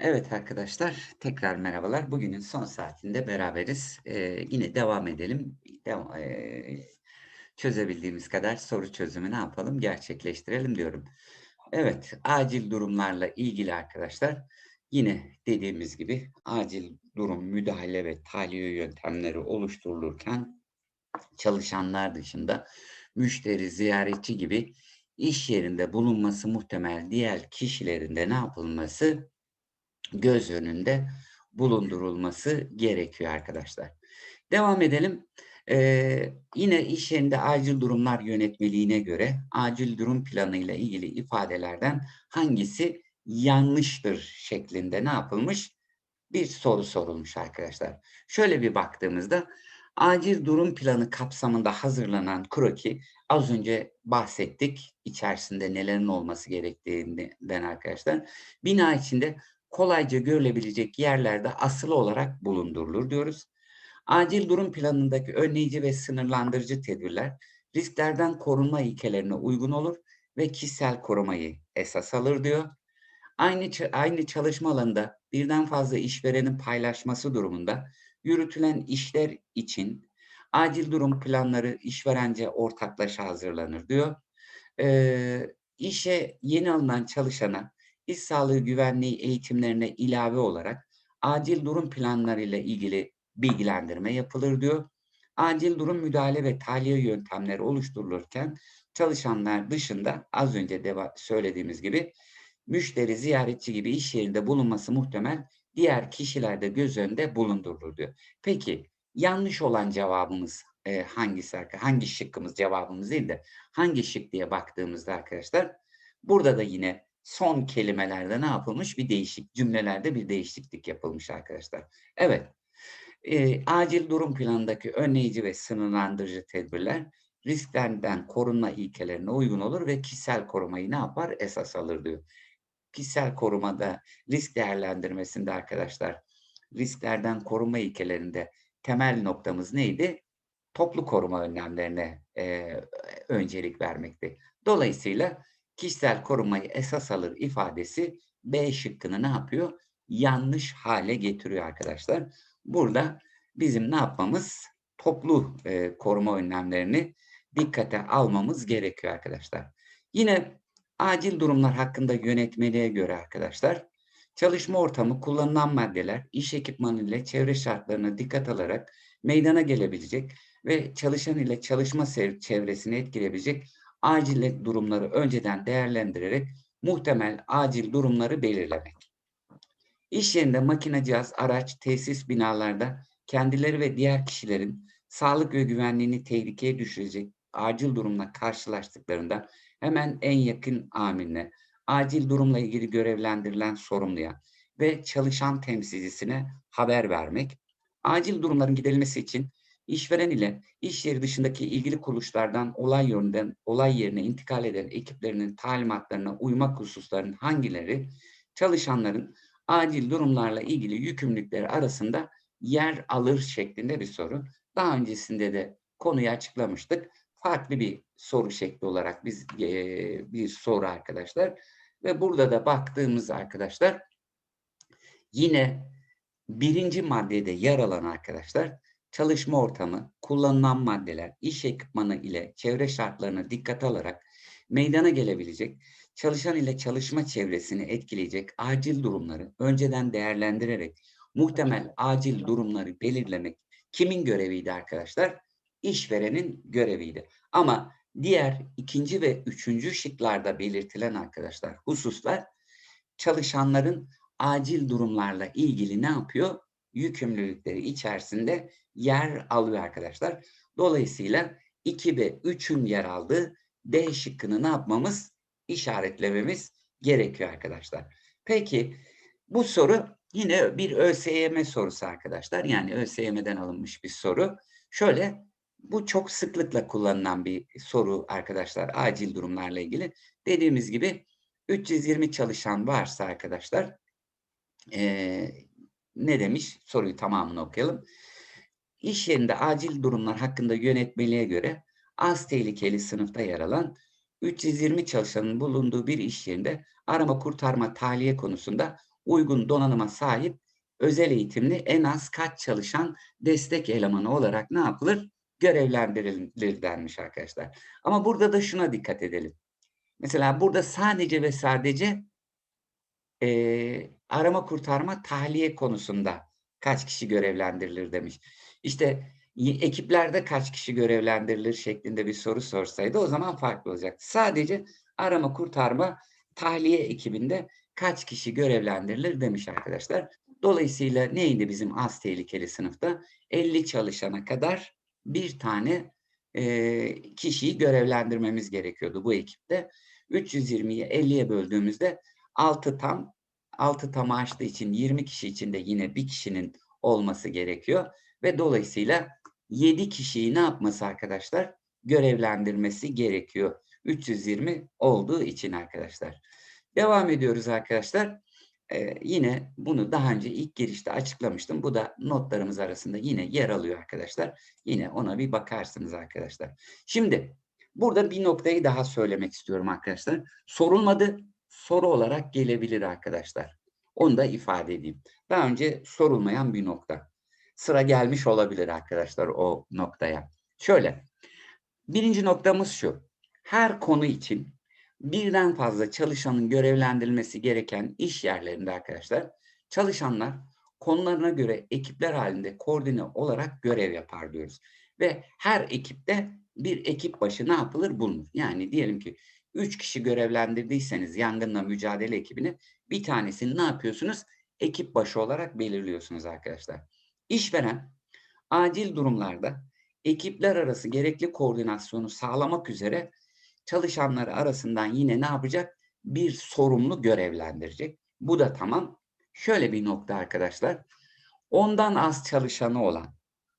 Evet arkadaşlar, tekrar merhabalar. Bugünün son saatinde beraberiz. Eee, yine devam edelim. Deva eee, çözebildiğimiz kadar soru çözümü ne yapalım? Gerçekleştirelim diyorum. Evet, acil durumlarla ilgili arkadaşlar, yine dediğimiz gibi acil durum müdahale ve tahliye yöntemleri oluşturulurken çalışanlar dışında müşteri, ziyaretçi gibi iş yerinde bulunması muhtemel diğer kişilerin de ne yapılması? Göz önünde bulundurulması gerekiyor arkadaşlar. Devam edelim. Ee, yine iş yerinde acil durumlar yönetmeliğine göre acil durum planı ile ilgili ifadelerden hangisi yanlıştır şeklinde ne yapılmış? Bir soru sorulmuş arkadaşlar. Şöyle bir baktığımızda acil durum planı kapsamında hazırlanan kroki az önce bahsettik. İçerisinde nelerin olması gerektiğinden arkadaşlar. Bina içinde kolayca görülebilecek yerlerde asılı olarak bulundurulur diyoruz. Acil durum planındaki önleyici ve sınırlandırıcı tedbirler risklerden korunma ilkelerine uygun olur ve kişisel korumayı esas alır diyor. Aynı, aynı çalışma alanında birden fazla işverenin paylaşması durumunda yürütülen işler için acil durum planları işverence ortaklaşa hazırlanır diyor. Ee, işe yeni alınan çalışana iş sağlığı güvenliği eğitimlerine ilave olarak acil durum planları ile ilgili bilgilendirme yapılır diyor. Acil durum müdahale ve tahliye yöntemleri oluşturulurken çalışanlar dışında az önce de söylediğimiz gibi müşteri, ziyaretçi gibi iş yerinde bulunması muhtemel diğer kişilerde göz önünde bulundurulur diyor. Peki yanlış olan cevabımız e, hangisi? Hangi şıkkımız cevabımız değil de hangi şık diye baktığımızda arkadaşlar burada da yine son kelimelerde ne yapılmış? Bir değişik cümlelerde bir değişiklik yapılmış arkadaşlar. Evet. E, acil durum planındaki önleyici ve sınırlandırıcı tedbirler risklerden korunma ilkelerine uygun olur ve kişisel korumayı ne yapar? Esas alır diyor. Kişisel korumada risk değerlendirmesinde arkadaşlar risklerden korunma ilkelerinde temel noktamız neydi? Toplu koruma önlemlerine e, öncelik vermekti. Dolayısıyla kişisel korumayı esas alır ifadesi B şıkkını ne yapıyor? Yanlış hale getiriyor arkadaşlar. Burada bizim ne yapmamız? Toplu e, koruma önlemlerini dikkate almamız gerekiyor arkadaşlar. Yine acil durumlar hakkında yönetmeliğe göre arkadaşlar, çalışma ortamı, kullanılan maddeler, iş ekipmanı ile çevre şartlarına dikkat alarak meydana gelebilecek ve çalışan ile çalışma çevresini etkileyebilecek acil durumları önceden değerlendirerek muhtemel acil durumları belirlemek. İş yerinde makine, cihaz, araç, tesis binalarda kendileri ve diğer kişilerin sağlık ve güvenliğini tehlikeye düşürecek acil durumla karşılaştıklarında hemen en yakın amirine, acil durumla ilgili görevlendirilen sorumluya ve çalışan temsilcisine haber vermek, acil durumların giderilmesi için İşveren ile iş yeri dışındaki ilgili kuruluşlardan olay yönünden olay yerine intikal eden ekiplerinin talimatlarına uymak hususlarının hangileri çalışanların acil durumlarla ilgili yükümlülükleri arasında yer alır şeklinde bir soru. Daha öncesinde de konuyu açıklamıştık. Farklı bir soru şekli olarak biz e, bir soru arkadaşlar. Ve burada da baktığımız arkadaşlar yine birinci maddede yer alan arkadaşlar çalışma ortamı, kullanılan maddeler, iş ekipmanı ile çevre şartlarına dikkat alarak meydana gelebilecek, çalışan ile çalışma çevresini etkileyecek acil durumları önceden değerlendirerek muhtemel acil durumları belirlemek kimin göreviydi arkadaşlar? İşverenin göreviydi. Ama diğer ikinci ve üçüncü şıklarda belirtilen arkadaşlar hususlar çalışanların acil durumlarla ilgili ne yapıyor? Yükümlülükleri içerisinde yer alıyor arkadaşlar. Dolayısıyla 2 ve 3'ün yer aldığı D şıkkını ne yapmamız? İşaretlememiz gerekiyor arkadaşlar. Peki bu soru yine bir ÖSYM sorusu arkadaşlar. Yani ÖSYM'den alınmış bir soru. Şöyle bu çok sıklıkla kullanılan bir soru arkadaşlar acil durumlarla ilgili. Dediğimiz gibi 320 çalışan varsa arkadaşlar ee, ne demiş? Soruyu tamamını okuyalım. İş yerinde acil durumlar hakkında yönetmeliğe göre az tehlikeli sınıfta yer alan 320 çalışanın bulunduğu bir iş yerinde arama kurtarma tahliye konusunda uygun donanıma sahip özel eğitimli en az kaç çalışan destek elemanı olarak ne yapılır? Görevlendirilir denmiş arkadaşlar. Ama burada da şuna dikkat edelim. Mesela burada sadece ve sadece e, arama kurtarma tahliye konusunda kaç kişi görevlendirilir demiş. İşte ekiplerde kaç kişi görevlendirilir şeklinde bir soru sorsaydı o zaman farklı olacaktı. Sadece arama kurtarma tahliye ekibinde kaç kişi görevlendirilir demiş arkadaşlar. Dolayısıyla neydi bizim az tehlikeli sınıfta? 50 çalışana kadar bir tane e, kişiyi görevlendirmemiz gerekiyordu bu ekipte. 320'yi 50'ye böldüğümüzde 6 tam 6 tam açtığı için 20 kişi için de yine bir kişinin olması gerekiyor. Ve dolayısıyla 7 kişiyi ne yapması arkadaşlar? Görevlendirmesi gerekiyor. 320 olduğu için arkadaşlar. Devam ediyoruz arkadaşlar. Ee, yine bunu daha önce ilk girişte açıklamıştım. Bu da notlarımız arasında yine yer alıyor arkadaşlar. Yine ona bir bakarsınız arkadaşlar. Şimdi burada bir noktayı daha söylemek istiyorum arkadaşlar. Sorulmadı soru olarak gelebilir arkadaşlar. Onu da ifade edeyim. Daha önce sorulmayan bir nokta. Sıra gelmiş olabilir arkadaşlar o noktaya. Şöyle. Birinci noktamız şu. Her konu için birden fazla çalışanın görevlendirilmesi gereken iş yerlerinde arkadaşlar çalışanlar konularına göre ekipler halinde koordine olarak görev yapar diyoruz. Ve her ekipte bir ekip başı ne yapılır bulunur. Yani diyelim ki 3 kişi görevlendirdiyseniz yangınla mücadele ekibini bir tanesini ne yapıyorsunuz? Ekip başı olarak belirliyorsunuz arkadaşlar. İşveren acil durumlarda ekipler arası gerekli koordinasyonu sağlamak üzere çalışanları arasından yine ne yapacak? Bir sorumlu görevlendirecek. Bu da tamam. Şöyle bir nokta arkadaşlar. Ondan az çalışanı olan,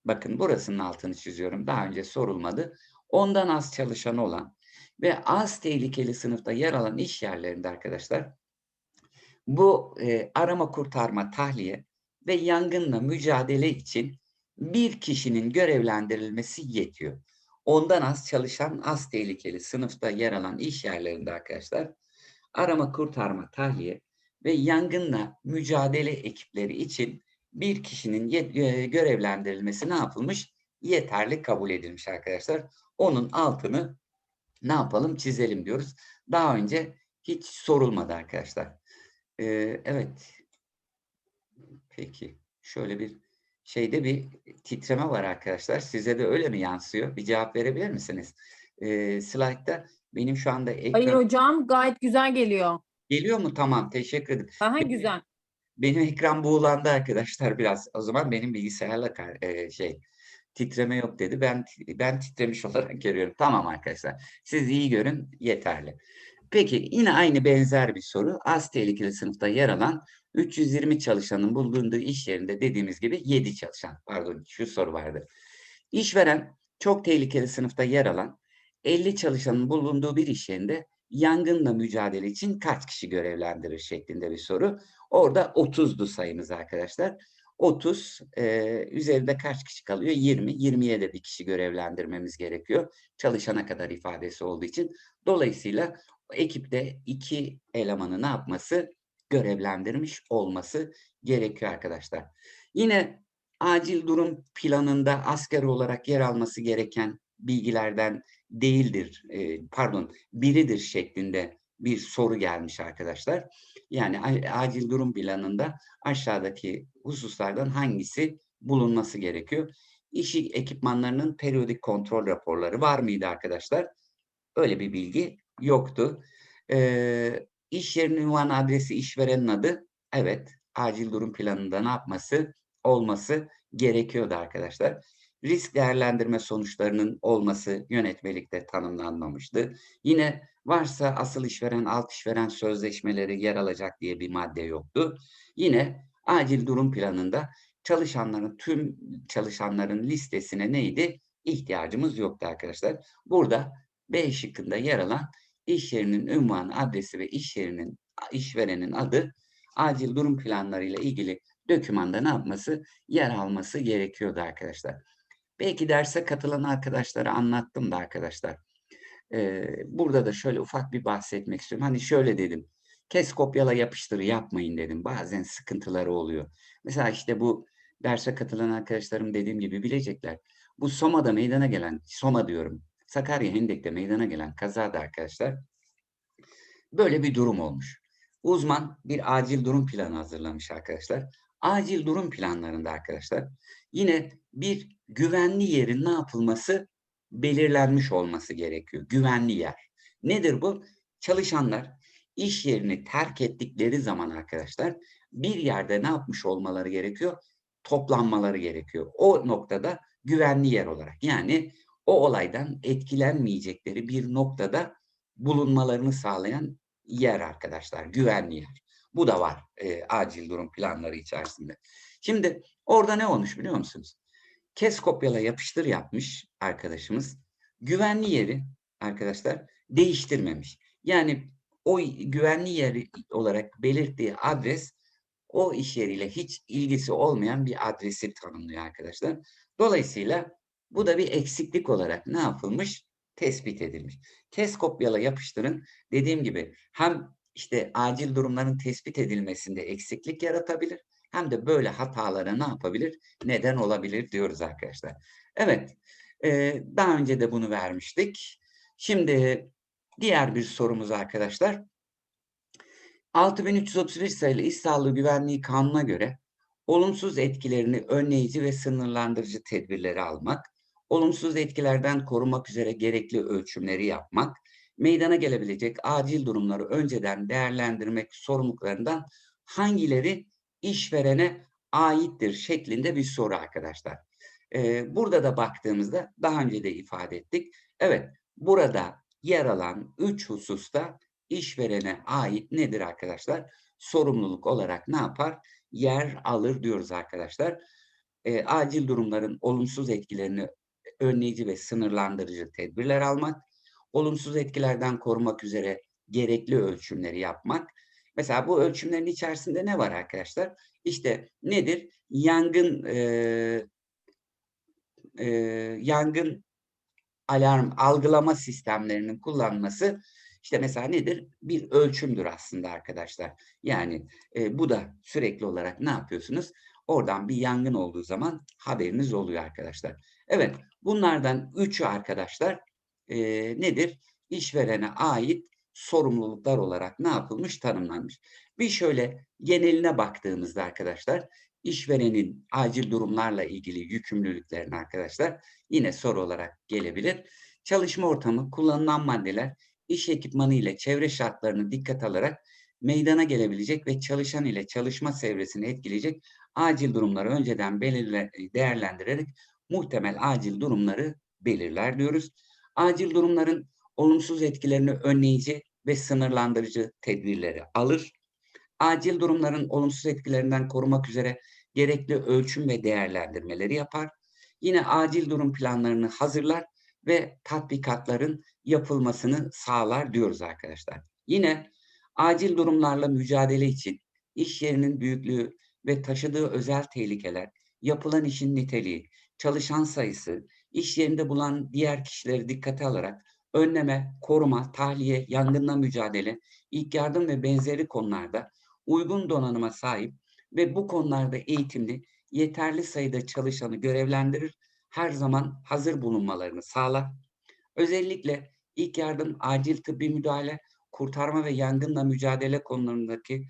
bakın burasının altını çiziyorum. Daha önce sorulmadı. Ondan az çalışanı olan ve az tehlikeli sınıfta yer alan iş yerlerinde arkadaşlar bu e, arama kurtarma, tahliye ve yangınla mücadele için bir kişinin görevlendirilmesi yetiyor. Ondan az çalışan, az tehlikeli sınıfta yer alan iş yerlerinde arkadaşlar arama kurtarma, tahliye ve yangınla mücadele ekipleri için bir kişinin e, görevlendirilmesi ne yapılmış? Yeterli kabul edilmiş arkadaşlar. Onun altını ne yapalım? Çizelim diyoruz. Daha önce hiç sorulmadı arkadaşlar. Ee, evet. Peki. Şöyle bir şeyde bir titreme var arkadaşlar. Size de öyle mi yansıyor? Bir cevap verebilir misiniz? Ee, slide'da benim şu anda ekran... Hayır hocam gayet güzel geliyor. Geliyor mu? Tamam. Teşekkür ederim. Daha güzel. Benim ekran buğulandı arkadaşlar biraz. O zaman benim bilgisayarla e, şey titreme yok dedi. Ben ben titremiş olarak görüyorum. Tamam arkadaşlar. Siz iyi görün yeterli. Peki yine aynı benzer bir soru. Az tehlikeli sınıfta yer alan 320 çalışanın bulunduğu iş yerinde dediğimiz gibi 7 çalışan. Pardon şu soru vardı. İşveren çok tehlikeli sınıfta yer alan 50 çalışanın bulunduğu bir iş yerinde yangınla mücadele için kaç kişi görevlendirir şeklinde bir soru. Orada 30'du sayımız arkadaşlar. 30 e, üzerinde kaç kişi kalıyor? 20. 20'ye de bir kişi görevlendirmemiz gerekiyor. Çalışana kadar ifadesi olduğu için. Dolayısıyla ekipte iki elemanı ne yapması? Görevlendirmiş olması gerekiyor arkadaşlar. Yine acil durum planında asker olarak yer alması gereken bilgilerden değildir, e, pardon biridir şeklinde bir soru gelmiş arkadaşlar. Yani acil durum planında aşağıdaki hususlardan hangisi bulunması gerekiyor? İşi ekipmanlarının periyodik kontrol raporları var mıydı arkadaşlar? Öyle bir bilgi yoktu. Ee, iş yerinin ünvan adresi işverenin adı. Evet, acil durum planında ne yapması? Olması gerekiyordu arkadaşlar. Risk değerlendirme sonuçlarının olması yönetmelikte tanımlanmamıştı. Yine varsa asıl işveren, alt işveren sözleşmeleri yer alacak diye bir madde yoktu. Yine acil durum planında çalışanların tüm çalışanların listesine neydi? İhtiyacımız yoktu arkadaşlar. Burada B şıkkında yer alan iş yerinin ünvanı, adresi ve iş yerinin işverenin adı acil durum planlarıyla ilgili dokümanda ne yapması? Yer alması gerekiyordu arkadaşlar. Belki derse katılan arkadaşlara anlattım da arkadaşlar. Ee, burada da şöyle ufak bir bahsetmek istiyorum. Hani şöyle dedim. kes kopyala yapıştır yapmayın dedim. Bazen sıkıntıları oluyor. Mesela işte bu derse katılan arkadaşlarım dediğim gibi bilecekler. Bu Soma'da meydana gelen, Soma diyorum, Sakarya Hendek'te meydana gelen kazada arkadaşlar böyle bir durum olmuş. Uzman bir acil durum planı hazırlamış arkadaşlar. Acil durum planlarında arkadaşlar yine bir güvenli yerin ne yapılması belirlenmiş olması gerekiyor. Güvenli yer. Nedir bu? Çalışanlar iş yerini terk ettikleri zaman arkadaşlar bir yerde ne yapmış olmaları gerekiyor? Toplanmaları gerekiyor. O noktada güvenli yer olarak. Yani o olaydan etkilenmeyecekleri bir noktada bulunmalarını sağlayan yer arkadaşlar. Güvenli yer. Bu da var e, acil durum planları içerisinde. Şimdi orada ne olmuş biliyor musunuz? Kes kopyala yapıştır yapmış arkadaşımız. Güvenli yeri arkadaşlar değiştirmemiş. Yani o güvenli yer olarak belirttiği adres o iş yeriyle hiç ilgisi olmayan bir adresi tanımlıyor arkadaşlar. Dolayısıyla bu da bir eksiklik olarak ne yapılmış? Tespit edilmiş. Kes kopyala yapıştırın dediğim gibi hem işte acil durumların tespit edilmesinde eksiklik yaratabilir hem de böyle hatalara ne yapabilir? Neden olabilir diyoruz arkadaşlar. Evet, e, daha önce de bunu vermiştik. Şimdi diğer bir sorumuz arkadaşlar. 6331 sayılı İş Sağlığı Güvenliği Kanunu'na göre olumsuz etkilerini önleyici ve sınırlandırıcı tedbirleri almak, olumsuz etkilerden korumak üzere gerekli ölçümleri yapmak, meydana gelebilecek acil durumları önceden değerlendirmek sorumluluklarından hangileri işverene aittir şeklinde bir soru arkadaşlar. Ee, burada da baktığımızda daha önce de ifade ettik. Evet, burada yer alan üç hususta işverene ait nedir arkadaşlar? Sorumluluk olarak ne yapar? Yer alır diyoruz arkadaşlar. Ee, acil durumların olumsuz etkilerini önleyici ve sınırlandırıcı tedbirler almak, olumsuz etkilerden korumak üzere gerekli ölçümleri yapmak. Mesela bu ölçümlerin içerisinde ne var arkadaşlar? İşte nedir? Yangın e, e, yangın alarm algılama sistemlerinin kullanması işte mesela nedir? Bir ölçümdür aslında arkadaşlar. Yani e, bu da sürekli olarak ne yapıyorsunuz? Oradan bir yangın olduğu zaman haberiniz oluyor arkadaşlar. Evet, bunlardan üçü arkadaşlar e, nedir? İşverene ait sorumluluklar olarak ne yapılmış? Tanımlanmış. Bir şöyle geneline baktığımızda arkadaşlar, işverenin acil durumlarla ilgili yükümlülüklerini arkadaşlar yine soru olarak gelebilir. Çalışma ortamı, kullanılan maddeler, iş ekipmanı ile çevre şartlarını dikkat alarak meydana gelebilecek ve çalışan ile çalışma çevresini etkileyecek acil durumları önceden belirle, değerlendirerek muhtemel acil durumları belirler diyoruz. Acil durumların olumsuz etkilerini önleyici ve sınırlandırıcı tedbirleri alır. Acil durumların olumsuz etkilerinden korumak üzere gerekli ölçüm ve değerlendirmeleri yapar. Yine acil durum planlarını hazırlar ve tatbikatların yapılmasını sağlar diyoruz arkadaşlar. Yine acil durumlarla mücadele için iş yerinin büyüklüğü ve taşıdığı özel tehlikeler, yapılan işin niteliği, çalışan sayısı, iş yerinde bulunan diğer kişileri dikkate alarak önleme, koruma, tahliye, yangınla mücadele, ilk yardım ve benzeri konularda uygun donanıma sahip ve bu konularda eğitimli, yeterli sayıda çalışanı görevlendirir, her zaman hazır bulunmalarını sağlar. Özellikle ilk yardım, acil tıbbi müdahale, kurtarma ve yangınla mücadele konularındaki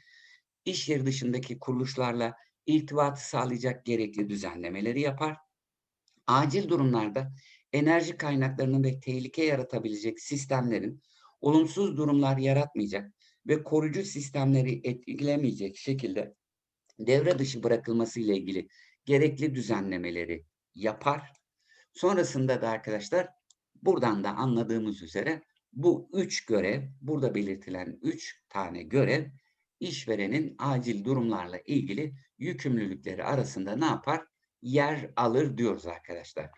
iş yeri dışındaki kuruluşlarla irtibatı sağlayacak gerekli düzenlemeleri yapar. Acil durumlarda enerji kaynaklarının ve tehlike yaratabilecek sistemlerin olumsuz durumlar yaratmayacak ve koruyucu sistemleri etkilemeyecek şekilde devre dışı bırakılması ile ilgili gerekli düzenlemeleri yapar. Sonrasında da arkadaşlar buradan da anladığımız üzere bu üç görev, burada belirtilen üç tane görev işverenin acil durumlarla ilgili yükümlülükleri arasında ne yapar? Yer alır diyoruz arkadaşlar.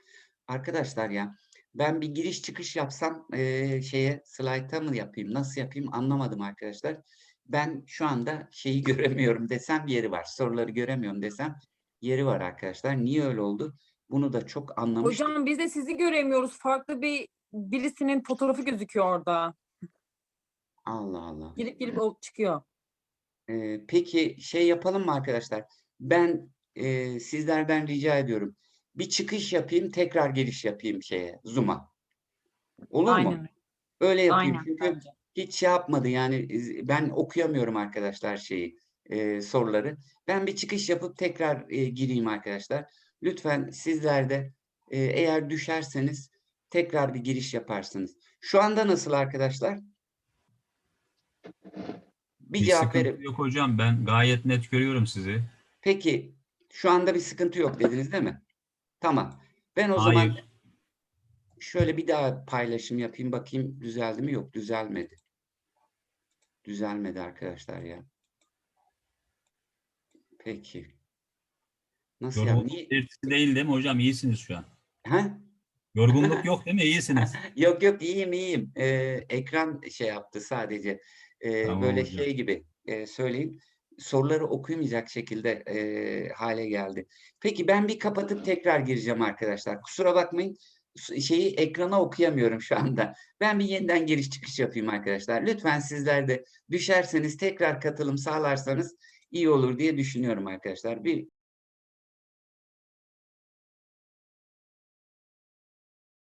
Arkadaşlar ya ben bir giriş çıkış yapsam e, şeye slayta mı yapayım, nasıl yapayım anlamadım arkadaşlar. Ben şu anda şeyi göremiyorum desem yeri var. Soruları göremiyorum desem yeri var arkadaşlar. Niye öyle oldu? Bunu da çok anlamıştım. Hocam biz de sizi göremiyoruz. Farklı bir birisinin fotoğrafı gözüküyor orada. Allah Allah. Girip girip o çıkıyor. Ee, peki şey yapalım mı arkadaşlar? Ben e, sizlerden rica ediyorum. Bir çıkış yapayım, tekrar giriş yapayım şeye, Zoom'a. Olur mu? Aynen. Öyle yapayım. Aynen. Çünkü bence. hiç şey yapmadı yani ben okuyamıyorum arkadaşlar şeyi e, soruları. Ben bir çıkış yapıp tekrar e, gireyim arkadaşlar. Lütfen sizler de e, eğer düşerseniz tekrar bir giriş yaparsınız. Şu anda nasıl arkadaşlar? Bir Bir cevap verin. yok hocam. Ben gayet net görüyorum sizi. Peki şu anda bir sıkıntı yok dediniz değil mi? Tamam. Ben o zaman Hayır. şöyle bir daha paylaşım yapayım bakayım düzeldi mi? Yok düzelmedi. Düzelmedi arkadaşlar ya. Peki. Nasıl ya? Yorgunluk Niye? belirtisi değil değil mi hocam? İyisiniz şu an. Ha? Yorgunluk yok değil mi? İyisiniz. Yok yok iyiyim iyiyim. Ee, ekran şey yaptı sadece. Ee, Tamam böyle hocam. şey gibi e, söyleyeyim. Soruları okuyamayacak şekilde e, hale geldi. Peki ben bir kapatıp tekrar gireceğim arkadaşlar. Kusura bakmayın. Şeyi ekrana okuyamıyorum şu anda. Ben bir yeniden giriş çıkış yapayım arkadaşlar. Lütfen sizler de düşerseniz tekrar katılım sağlarsanız iyi olur diye düşünüyorum arkadaşlar. Bir